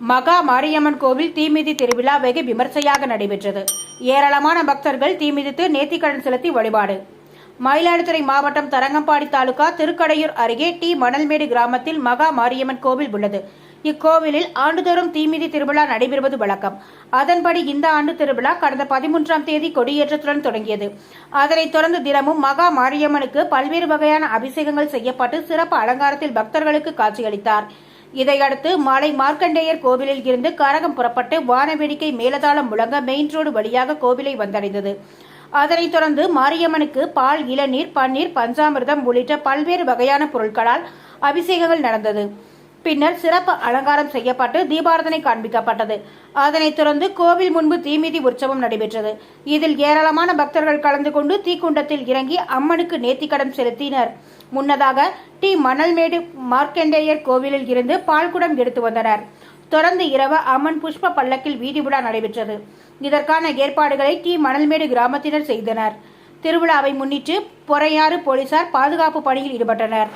மகா மாரியம்மன் கோவில் தீமிதி திருவிழா வெகு விமர்சையாக நடைபெற்றது. ஏராளமான பக்தர்கள் தீமிதித்து நேர்த்திக்கடன் செலுத்தி வழிபாடு. மயிலாடுதுறை மாவட்டம் தரங்கம்பாடி தாலுகா திருக்கடையூர் அருகே டி. மணல்மேடு கிராமத்தில் மகா மாரியம்மன் கோவில் உள்ளது. இக்கோவிலில் ஆண்டுதோறும் தீமிதி திருவிழா நடைபெறுவது வழக்கம். அதன்படி இந்த ஆண்டு திருவிழா கடந்த பதிமூன்றாம் தேதி கொடியேற்றத்துடன் தொடங்கியது. அதனைத் தொடர்ந்து தினமும் மகா மாரியம்மனுக்கு பல்வேறு வகையான அபிஷேகங்கள் செய்யப்பட்டு சிறப்பு அலங்காரத்தில் பக்தர்களுக்கு காட்சியளித்தார். இதையடுத்து மாலை மார்க்கண்டேயர் கோவிலில் இருந்து கரகம் புறப்பட்டு வானவேடிக்கை மேலதாளம் முழங்க மெயின் ரோடு வழியாக கோவிலை வந்தடைந்தது. அதனைத் தொடர்ந்து மாரியம்மனுக்கு பால் இளநீர் பன்னீர் பஞ்சாமிர்தம் உள்ளிட்ட பல்வேறு வகையான பொருட்களால் அபிஷேகங்கள் நடந்தது. பின்னர் சிறப்பு அலங்காரம் செய்யப்பட்டு தீபாரதனை காண்பிக்கப்பட்டது. அதனைத் தொடர்ந்து கோவில் முன்பு தீமிதி உற்சவம் நடைபெற்றது. இதில் ஏராளமான பக்தர்கள் கலந்து கொண்டு தீக்குண்டத்தில் இறங்கி அம்மனுக்கு நேர்த்திக்கடன் செலுத்தினர். முன்னதாக டி. மணல்மேடு மார்க்கண்டேயர் கோவிலில் இருந்து பால்குடம் எடுத்து வந்தனர். தொடர்ந்து இரவு அம்மன் புஷ்ப பல்லக்கில் வீதி விழா நடைபெற்றது. இதற்கான ஏற்பாடுகளை டி. மணல்மேடு கிராமத்தினர் செய்தனர். திருவிழாவை முன்னிட்டு பொறையாறு போலீசார் பாதுகாப்பு பணியில் ஈடுபட்டனர்.